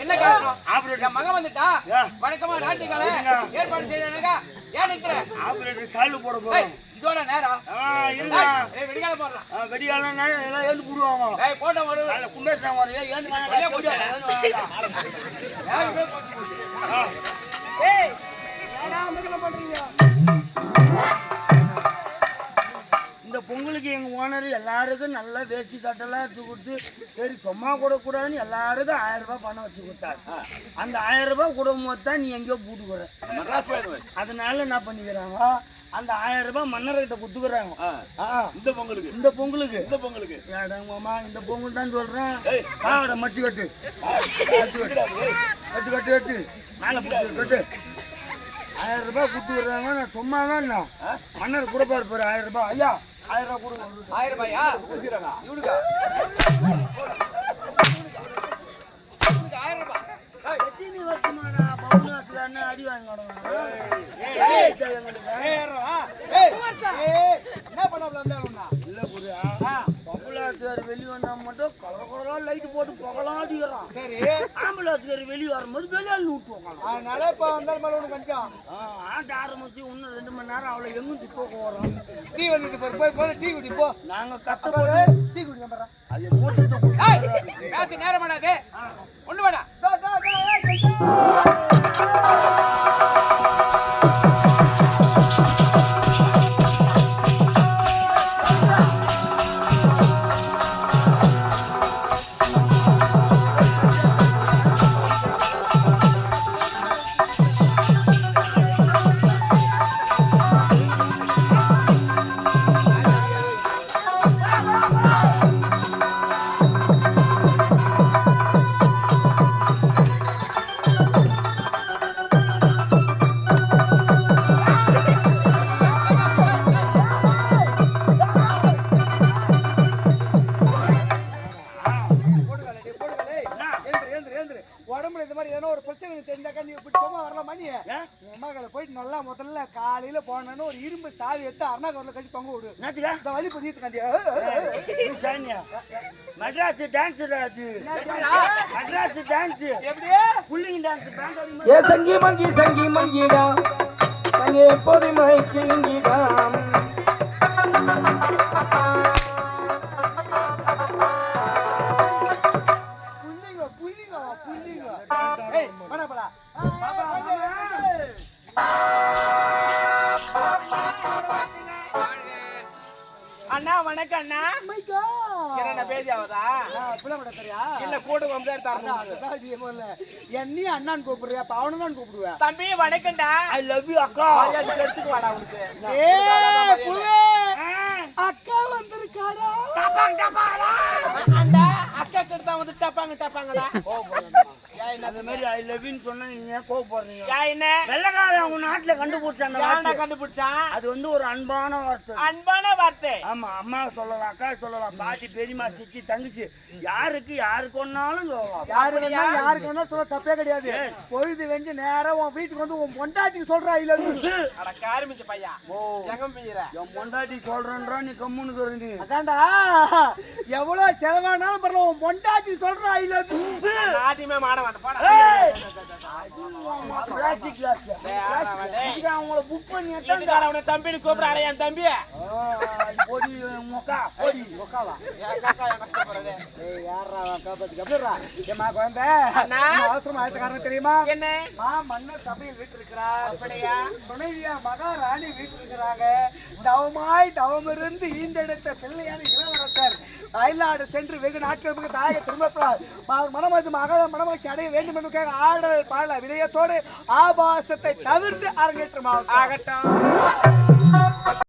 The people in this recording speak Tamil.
என்ன காரணம் ஆபரேட்டர் என் மகன் வந்துட்டா. வணக்கமா நாட்டுக்கால. ஏற்பாடு செய்யறானுங்க ஏன் நிறுத்துற? ஆபரேட்டர் சாலு போட ஏய், போறோம் இதோட நேரம். ஏய் வெடிகால வெடிகாலம் நான் எல்லாம் ஏந்து போடுவாங்க ஏய் போட்டோ போடு. வரும் ஏன் ஏந்து வாங்கடா. பொங்கலுக்கு எங்க ஓனர் எல்லாருக்கும் நல்லா வேஷ்டி சட்டெல்லாம் எடுத்து கொடுத்து சரி சும்மா கூட கூடாதுன்னு எல்லாருக்கும் ஆயிரம் ரூபாய் பணம் வச்சு கொடுத்தாரு அந்த ஆயிரம் ரூபாய் கொடுக்கும்போது தான் நீ எங்கேயோ பூட்டுக்குற. அதனால என்ன பண்ணிக்கிறாங்க? அந்த ஆயிரம் ரூபாய் மன்னர்கிட்ட குத்துக்குறாங்க இந்த பொங்கலுக்கு. இந்த பொங்கலுக்கு. இந்த பொங்கலுக்கு. ஏடாங்கம்மா இந்த பொங்கல் தான் சொல்றேன். பாவட மடிச்சு கட்டு. மடிச்சு கட்டு. கட்டு கட்டு கட்டு. மேலே பிடிச்சி கட்டு ஆயிரம் ரூபாய் குத்துக்குறாங்க நான் சும்மா தான் மன்னர் கொடுப்பாரு பாரு ஆயிரம் ரூபாய். ஐயா ஆயிரம் ரூபாய் கொடுங்க ஆயிரம் ரூபாயா குடிச்சிடறாங்க இவனுக்கா ஆயிரம் ரூபாய். ஏய், எத்தனை வருஷமாடா பவுனாசுக்காரனு அடி வாங்கி என்ன பண்ண இல்ல புரியா பம்புலாசுக்கார் வெளியே வந்தா மட்டும் கலர் கலரா லைட் போட்டு புகலாம் அடிக்கிறான். சரி. ஆம்புலாசுக்கார் வெளியே வரும்போது வெளியால் விட்டு உக்காலாம் அதனால இப்ப வந்தால் மேல உனக்கு கொஞ்சம். ஆட்ட ஆரம்பிச்சு இன்னும் ரெண்டு மணி நேரம் அவளை எங்கும் தூக்கம் வரும் டீ வந்துட்டு போய் போய் போய் டீ குடி போ. நாங்க கஷ்டப்பட்டு டீ குடி நம்புறேன் அது மூத்தத்தை நேரம் பண்ணாதே ஒண்ணு வேடா பிரச்சனை தெரிஞ்சாக்கா நீ இப்படி சும்மா வரலாமா நீ? போயிட்டு நல்லா முதல்ல காலையில போனோன்னு ஒரு இரும்பு சாவி எடுத்து அருணாகரில் கட்டி தொங்க விடு. என்னத்துக்கா? இந்த வலி பதியத்துக்காண்டி நீ சானியா? மெட்ராஸ் டான்ஸ் அது? மெட்ராஸ் டான்ஸ் எப்படியே புள்ளிங்க டான்ஸ் பேண்ட் ஏ சங்கி மங்கி சங்கி மங்கிடா. தங்கே பொறுமை கிங்கிடா வாடா போடா அண்ணா வணக்கம் அண்ணா. என்ன பேதி ஆகுதா? இல்ல கூட்டு வம்சாரி தரணும் என்னையும் அண்ணான்னு கூப்பிடுறியா? அவனை தான் கூப்பிடுவேன் தம்பி வணக்கம்டா. ஐ லவ் யூ அக்கா. எடுத்துக்கு வாடா உனக்கு. அக்கா வந்திருக்காடா. அந்த அக்கா கிட்ட வந்து டப்பாங்க டப்பாங்கடா. அந்த மாதிரி ஐ லவ் யூன்னு சொன்னா நீங்க ஏன் கோவப்படுறீங்க? யா என்ன? வெள்ளக்காரன் அவங்க நாட்டுல கண்டுபிடிச்ச அந்த வார்த்தை. கண்டுபிடிச்சான் அது வந்து ஒரு அன்பான வார்த்தை. அன்பான வார்த்தை. ஆமா அம்மா சொல்லலாம் அக்கா சொல்லலாம் பாட்டி பெரியம்மா சித்தி தங்கச்சி. யாருக்கு யாருக்கு ஒன்னாலும் சொல்லலாம். யாரு வேணா யாருக்கு வேணா சொல்ல தப்பே கிடையாது. பொழுது வெஞ்சு நேரா உன் வீட்டுக்கு வந்து உன் பொண்டாட்டிக்கு சொல்றா இல்ல அட காரிமிச்ச பையா. ஓ. எங்க பிஞ்சிர என் பொண்டாட்டி சொல்றேன்றா நீ கம்முன்னு நீ. அதான்டா. எவ்வளவு செலவானாலும் பரவாயில்ல உன் பொண்டாட்டி சொல்றா இல்ல நாட்டியமே மாட மாட்டேன். அவங்கள புக் பண்ணி தம்பின்னு கூப்பிடுறாடா என் தம்பி ஓடி மொக்கா பொடி மொக்காவா என் காக்கா எனக்கு கூப்பிடுறது ஏய் யாரா காப்பாத்துக்கு அப்படிறா ஏமா குழந்தை அண்ணா. நம்ம காரணம் தெரியுமா என்ன மா மன்னர் சபையில் இருக்கிறா அப்படியா துணைவியா மகாராணி வீட்டிருக்கிறாங்க தவமாய் தவமிருந்து ஈந்தெடுத்த பிள்ளையான இளவரசர் அயல்நாடு சென்று வெகு நாட்களுக்கு தாயை திரும்பப்படார் மனமது மகள மனமகிழ்ச்சி அடைய வேண்டும் என்பதற்காக ஆடல் பாடல விடயத்தோடு ஆபாசத்தை தவிர்த்து அரங்கேற்றமாக ஆகட்டும்